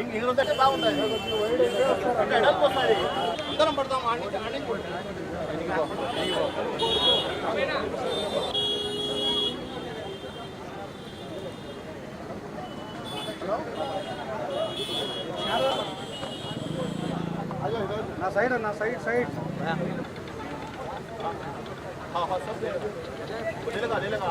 ఇక్కడ బాగుంటుంది డబ్బు వస్తుంది అందరం పడతాం అన్ని నా సైడ్ నా సైడ్ సైడ్ हाँ हाँ सब ले लेगा ले लेगा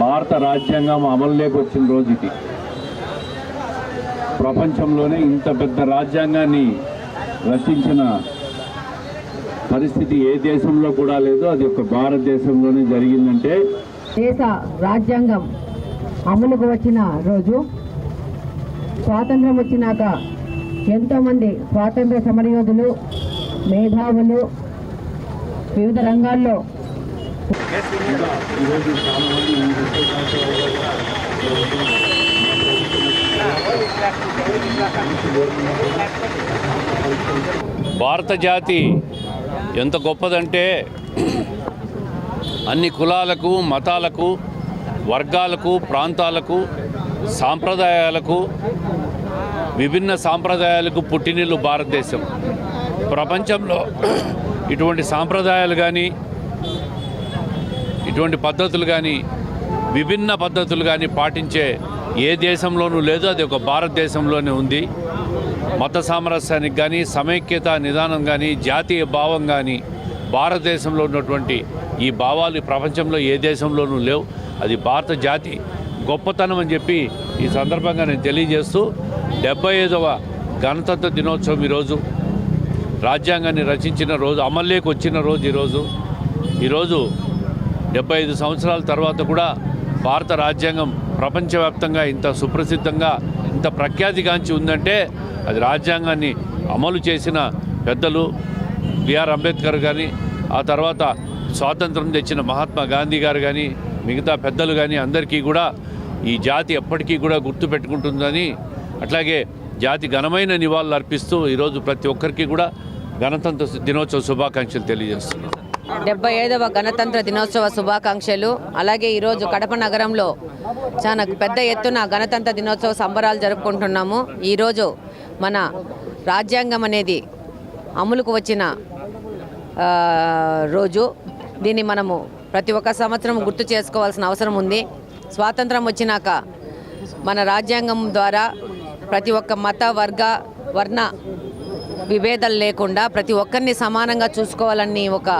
భారత రాజ్యాంగం అమలులోకి వచ్చిన రోజు ఇది. ప్రపంచంలోనే ఇంత పెద్ద రాజ్యాంగాన్ని రచించిన పరిస్థితి ఏ దేశంలో కూడా లేదు. అది ఒక భారతదేశంలోనే జరిగిందంటే దేశ రాజ్యాంగం అమలుకు వచ్చిన రోజు స్వాతంత్రం వచ్చినాక ఎంతోమంది స్వాతంత్ర సమరయోధులు మేధావులు వివిధ రంగాల్లో భారత జాతి ఎంత గొప్పదంటే అన్ని కులాలకు మతాలకు వర్గాలకు ప్రాంతాలకు సాంప్రదాయాలకు విభిన్న సాంప్రదాయాలకు పుట్టినిల్లు భారతదేశం. ప్రపంచంలో ఇటువంటి సాంప్రదాయాలు కానీ ఇటువంటి పద్ధతులు కానీ విభిన్న పద్ధతులు కానీ పాటించే ఏ దేశంలోనూ లేదు. అది ఒక భారతదేశంలోనే ఉంది. మత సామరస్యానికి కానీ సమైక్యత నిదానం కానీ జాతీయ భావం కానీ భారతదేశంలో ఉన్నటువంటి ఈ భావాలు ప్రపంచంలో ఏ దేశంలోనూ లేవు. అది భారత జాతి గొప్పతనం అని చెప్పి ఈ సందర్భంగా నేను తెలియజేస్తూ డెబ్బై ఐదవ గణతంత్ర దినోత్సవం ఈరోజు రాజ్యాంగాన్ని రచించిన రోజు అమల్లోకి వచ్చిన రోజు ఈరోజు. ఈరోజు డెబ్బై ఐదు సంవత్సరాల తర్వాత కూడా భారత రాజ్యాంగం ప్రపంచవ్యాప్తంగా ఇంత సుప్రసిద్ధంగా ఇంత ప్రఖ్యాతిగాంచి ఉందంటే అది రాజ్యాంగాన్ని అమలు చేసిన పెద్దలు బిఆర్ అంబేద్కర్ కానీ ఆ తర్వాత స్వాతంత్రం తెచ్చిన మహాత్మా గాంధీ గారు కానీ మిగతా పెద్దలు కానీ అందరికీ కూడా ఈ జాతి ఎప్పటికీ కూడా గుర్తుపెట్టుకుంటుందని అట్లాగే జాతి ఘనమైన నివాళులు అర్పిస్తూ ఈరోజు ప్రతి ఒక్కరికి కూడా గణతంత్ర దినోత్సవ శుభాకాంక్షలు తెలియజేస్తున్నాను డెబ్బై ఐదవ గణతంత్ర దినోత్సవ శుభాకాంక్షలు. అలాగే ఈరోజు కడప నగరంలో చాలా పెద్ద ఎత్తున గణతంత్ర దినోత్సవ సంబరాలు జరుపుకుంటున్నాము. ఈరోజు మన రాజ్యాంగం అనేది అమలుకు వచ్చిన రోజు. దీన్ని మనము ప్రతి ఒక్క సంవత్సరం గుర్తు చేసుకోవాల్సిన అవసరం ఉంది. స్వాతంత్రం వచ్చినాక మన రాజ్యాంగం ద్వారా ప్రతి ఒక్క మత వర్గ వర్ణ విభేదాలు లేకుండా ప్రతి ఒక్కరిని సమానంగా చూసుకోవాలని ఒక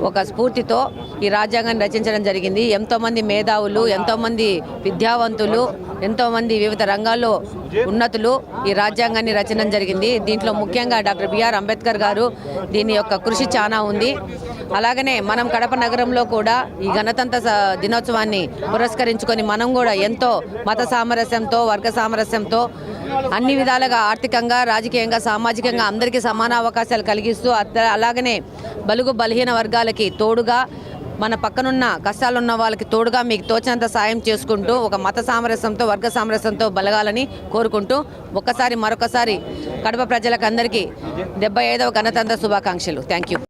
ఒక స్ఫూర్తితో ఈ రాజ్యాంగాన్ని రచించడం జరిగింది. ఎంతోమంది మేధావులు ఎంతోమంది విద్యావంతులు ఎంతోమంది వివిధ రంగాల్లో ఉన్నతులు ఈ రాజ్యాంగాన్ని రచన జరిగింది. దీంట్లో ముఖ్యంగా డాక్టర్ బిఆర్ అంబేద్కర్ గారు దీని యొక్క కృషి చాలా ఉంది. అలాగనే మనం కడప నగరంలో కూడా ఈ గణతంత్ర స- దినోత్సవాన్ని పురస్కరించుకొని మనం కూడా ఎంతో మత సామరస్యంతో వర్గ సామరస్యంతో అన్ని విధాలుగా ఆర్థికంగా రాజకీయంగా సామాజికంగా అందరికీ సమాన అవకాశాలు కలిగిస్తూ అలాగనే బలుగు బలహీన వర్గాలకి తోడుగా మన పక్కనున్న కష్టాలున్న వాళ్ళకి తోడుగా మీకు తోచినంత సాయం చేసుకుంటూ ఒక మత సామరస్యంతో వర్గ సామరస్యంతో బలగాలని కోరుకుంటూ ఒక్కసారి మరొకసారి కడప ప్రజలకు అందరికీ డెబ్బై ఐదవ గణతంత్ర శుభాకాంక్షలు. Thank you